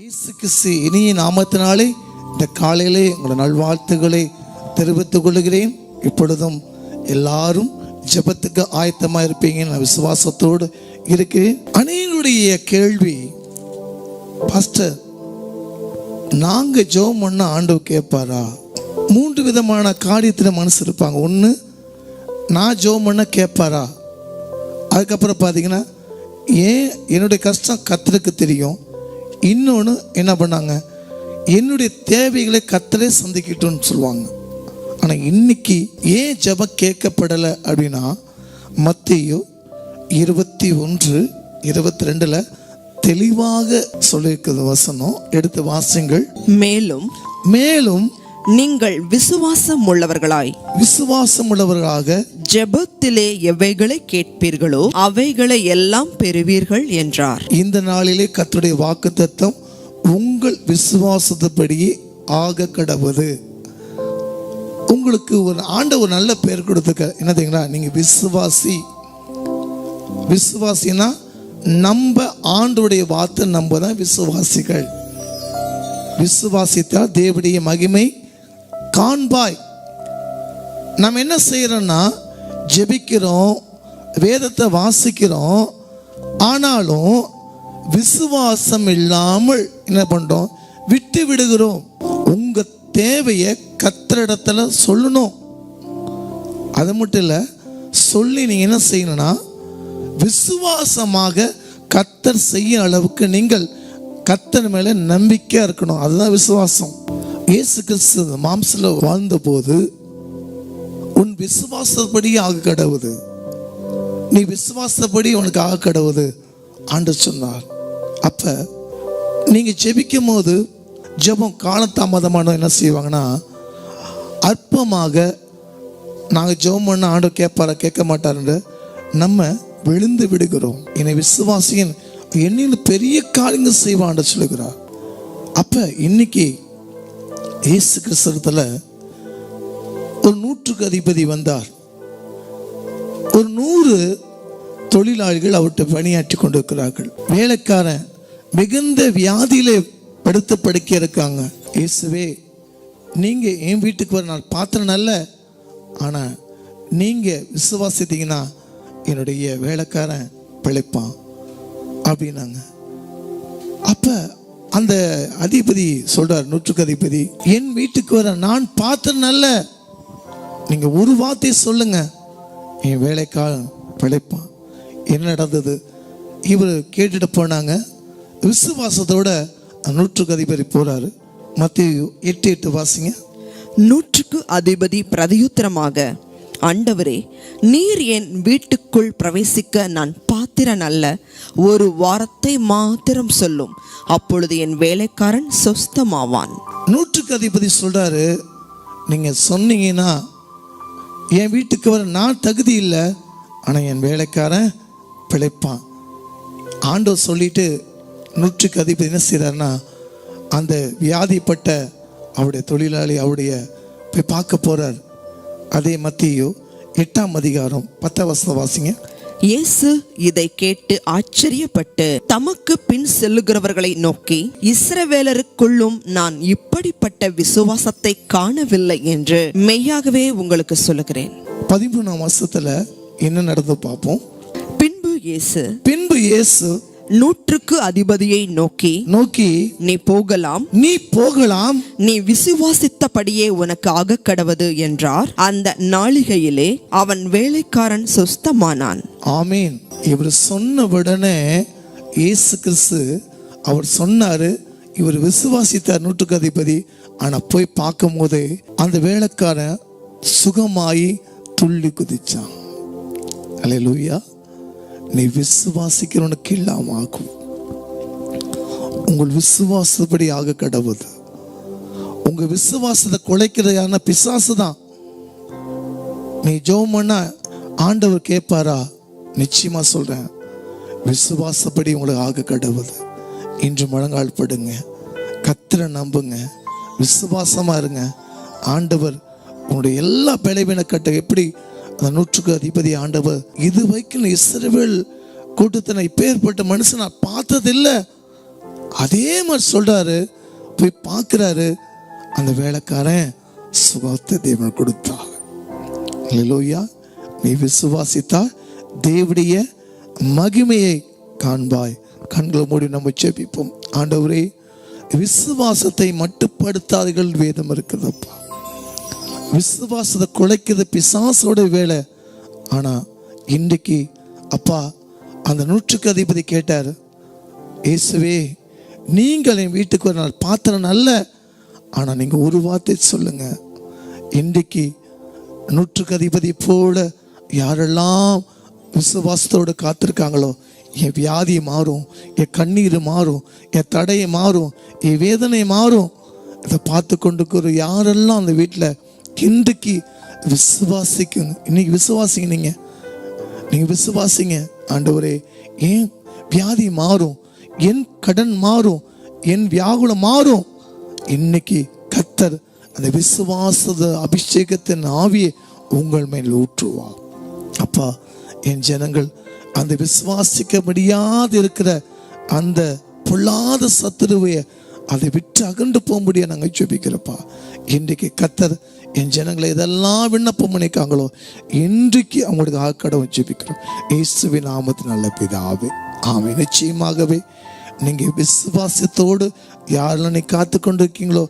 இயேசு கிறிஸ்து இனிய நாமத்தினாலே இந்த காலையிலே உங்களோட நல்வாழ்த்துக்களை தெரிவித்துக் கொள்கிறேன். இப்பொழுதும் எல்லாரும் ஜெபத்துக்கு ஆயத்தமாக இருப்பீங்க நான் விசுவாசத்தோடு இருக்கிறேன். அநேகருடைய கேள்வி பாஸ்டர் நாங்கள் ஜெபம் பண்ண ஆண்டவர் கேட்பாரா? மூன்று விதமான காரியத்தில் மனசு இருப்பாங்க. ஒன்று நான் ஜெபம் பண்ண கேட்பாரா? அதுக்கப்புறம் பார்த்தீங்கன்னா ஏன் என்னுடைய கஷ்டம் கத்தருக்கு தெரியும். இன்னொன்று என்ன பண்ணாங்க? என்னுடைய தேவைகளை கத்தரே சந்திக்கட்டும்னு சொல்லுவாங்க. ஆனால் இன்னைக்கு ஏன் ஜெபம் கேட்கப்படலை அப்படின்னா மத்தியோ இருபத்தி ஒன்று இருபத்தி ரெண்டில் தெளிவாக சொல்லியிருக்கிறது வசனம் எடுத்து வாசிங்கள் மேலும் மேலும் நீங்கள் விசுவாசம் உள்ளவர்களாய் விசுவாசம் உள்ளவர்களாக ஜெபத்திலே எவைகளை கேட்பீர்களோ அவைகளை எல்லாம் பெறுவீர்கள் என்றார். இந்த நாளிலே கர்த்தருடைய வாக்குத்தத்தம் உங்கள் விசுவாசத்துப்படியே ஆக கடவுது. உங்களுக்கு ஒரு ஆண்ட ஒரு நல்ல பெயர் கொடுத்துக்க என்ன தெரியுங்களா? நீங்க விசுவாசி. விசுவாசினா நம்ம ஆண்டுடைய வார்த்தை நம்ம தான் விசுவாசிகள். விசுவாசித்தால் தேவடைய மகிமை காண்பாய். நம்ம என்ன செய்யறோம்னா ஜெபிக்கிறோம் வேதத்தை வாசிக்கிறோம் ஆனாலும் விசுவாசம் இல்லாமல் என்ன பண்றோம்? விட்டு விடுகிறோம். உங்க தேவையை கத்திரிடத்துல சொல்லணும். அது மட்டும் இல்லை சொல்லி நீங்கள் என்ன செய்யணும்னா விசுவாசமாக கத்தர் செய்ய அளவுக்கு நீங்கள் கத்தர் மேல நம்பிக்கையா இருக்கணும். அதுதான் விசுவாசம். இயேசு கிறிஸ்து மாம்சல வாழ்ந்தபோது உன் விசுவாசப்படி ஆக கடவுது. நீ விசுவாசப்படி உனக்கு ஆக கடவுது ஆண்டு சொன்னார். அப்ப நீங்க ஜெபிக்கும் போது ஜெபம் காலதாமதமான என்ன செய்வாங்கன்னா அற்பமாக நாங்கள் ஜெபம் பண்ண ஆண்டு கேட்பார கேட்க மாட்டாருன்னு நம்ம விழுந்து விடுகிறோம். என்னை விசுவாசியின் என்னில் பெரிய காரியங்கள் செய்வான் சொல்லுகிறார். அப்ப இன்னைக்கு இயேசு கிறிஸ்தவத்தில் நூற்றுக்கு அதிபதி வந்தார். ஒரு நூறு தொழிலாளிகள் அவர்கிட்ட பணியாற்றி கொண்டிருக்கிறார்கள். வேலைக்காரன் மிகுந்த வியாதியிலே படுத்த படுக்க இருக்காங்க. இயேசுவே நீங்க என் வீட்டுக்கு வர நான் பாத்திரம் நல்ல ஆனா நீங்க விசுவாசித்தீங்கன்னா என்னுடைய வேலைக்காரன் பிழைப்பான். அப்படின்னாங்க. அப்ப அந்த அதிபதி சொல்றார் நூற்றுக்கு அதிபதி என் வீட்டுக்கு வர நான் பாத்திரம் நல்ல நீங்க ஒரு வார்த்தை சொல்லுங்க. என் வேலைக்காரன் பிழைப்பான். என்ன நடந்தது? இவர் கேட்டுட்டு போனாங்க. விசுவாசத்தோட நூற்றுக்கு அதிபதி போறாரு. மத்திய எட்டு எட்டு வாசிங்க. நூற்றுக்கு அதிபதி பிரதியுத்தரமாக ஆண்டவரே நீர் என் வீட்டுக்குள் பிரவேசிக்க நான் பாத்திரன் அல்ல. ஒரு வாரத்தை மாத்திரம் சொல்லும். அப்பொழுது என் வேலைக்காரன் சொஸ்தமாவான். நூற்றுக்கு அதிபதி சொல்றாரு. நீங்க சொன்னீங்கன்னா என் வீட்டுக்கு வர நான் தகுதி இல்லை. ஆனால் என் வேலைக்காரன் பிழைப்பான். ஆண்டவர் சொல்லிட்டு நூற்றுக்கு அதிபதி என்ன செய்கிறார்னா அந்த வியாதிப்பட்ட அவருடைய தொழிலாளி அவருடைய போய் பார்க்க போகிறார் அதே மத்தியோ எட்டாம் அதிகாரம் பத்தாம் வசத வாசிங்க. இயேசு இதை கேட்டு ஆச்சரியப்பட்டு தமக்கு பின் செல்லுகிறவர்களை நோக்கி இஸ்ரவேலருக்குள்ளும் நான் இப்படிப்பட்ட விசுவாசத்தை காணவில்லை என்று மெய்யாகவே உங்களுக்கு சொல்லுகிறேன். பதிமூணாம் வருஷத்துல என்ன நடந்து பார்ப்போம். பின்பு இயேசு பின்பு இயேசு நூற்றுக்கு அதிபதியை நோக்கி நோக்கி நீ போகலாம். நீ போகலாம். நீ விசுவாசித்தபடியே உனக்கு ஆகக் கடவது என்றார். அந்த நாளிகையிலே அவன் வேலைக்காரன் சுஸ்தமானான். ஆமீன். இவர் சொன்ன உடனே இயேசு கிறிஸ்து அவர் சொன்னாரு இவர் விசுவாசித்தார் நூற்றுக்கு அதிபதி. ஆனா போய் பார்க்கும் போது அந்த வேலைக்காரன் சுகமாயி துள்ளி குதிச்சான். அல்லேலூயா நீ விசுவாசிக்கிறவனுக்கு இல்லாம ஆகும் உங்கள் விசுவாசப்படி ஆக கடவுது உங்க விசுவாசத்தை குலைக்கிறதான பிசாசு தான். நீ ஜோமன்னா பண்ணா ஆண்டவர் கேட்பாரா? நிச்சயமா சொல்றேன். விசுவாசப்படி உங்களுக்கு ஆக கடவுது இன்று முழங்கால் படுங்க கத்திர நம்புங்க. விசுவாசமா இருங்க. ஆண்டவர் உங்களுடைய எல்லா பலவீன கட்ட எப்படி அந்த நூற்றுக்கு அதிபதி ஆண்டவர். இது வரைக்கும் இஸ்ரவேல் கூட்டத்தினை இப்பேற்பட்ட மனுஷன் நான் பார்த்ததில்லை. அதே மாதிரி சொல்றாரு போய் பார்க்குறாரு. அந்த வேலைக்காரன் சுகத்தை தேவன் கொடுத்தார். லோய்யா நீ விசுவாசித்தால் தேவடைய மகிமையை காண்பாய். கண்களை மூடி நம்ம செபிப்போம் ஆண்டவரே விசுவாசத்தை மட்டுப்படுத்தாதீர்கள். வேதம் இருக்குதப்பா விசுவாசத்தை குலைக்கிறது பிசாசோட வேலை. ஆனால் இன்றைக்கு அப்பா அந்த நூற்றுக்கு அதிபதி கேட்டார் இயேசுவே நீங்கள் என் வீட்டுக்கு ஒரு நாள் பாத்திரம் நல்ல ஆனால் நீங்கள் ஒரு வார்த்தை சொல்லுங்க. இன்றைக்கு நூற்றுக்கு அதிபதி போல யாரெல்லாம் விசுவாசத்தோடு காத்திருக்காங்களோ என் வியாதி மாறும் என் கண்ணீர் மாறும் என் தடையை மாறும் என் வேதனை மாறும். இதை பார்த்து கொண்டு யாரெல்லாம் அந்த வீட்டில் இன்றைக்கு விசுவாசிக்குங்க இன்னைக்கு விசுவாசிங்க நீங்க. நீங்க விசுவாசிங்க. ஆண்டவரே ஏன் வியாதி மாறும். என் கடன் மாறும். என் வியாகுலம் மாறும். இன்னைக்கு கத்தர் அந்த விசுவாசத அபிஷேகத்தின் ஆவியை உங்கள் மேல் ஊற்றுவா அப்பா என் ஜனங்கள் அந்த விசுவாசிக்க முடியாது இருக்கிற அந்த பொல்லாத சத்துருவைய அதை விட்டு அகன்று போக முடிய நாங்கள் ஜெபிக்கிறப்பா. இன்றைக்கு கத்தர் என் ஜனங்களை எதெல்லாம் விண்ணப்பம் பண்ணிக்காங்களோ இன்றைக்கு அவங்களுக்கு ஆக்கடம் ஜெபிக்கிறோம். இயேசுவின் நாமத்து நல்ல பிதாவே. ஆமை நிச்சயமாகவே நீங்கள் விசுவாசத்தோடு யாரெல்லாம் நீ காத்து கொண்டு இருக்கீங்களோ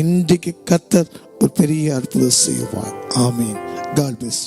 இன்றைக்கு கத்தர் ஒரு பெரிய அற்புதம் செய்வார். ஆமீன். God plus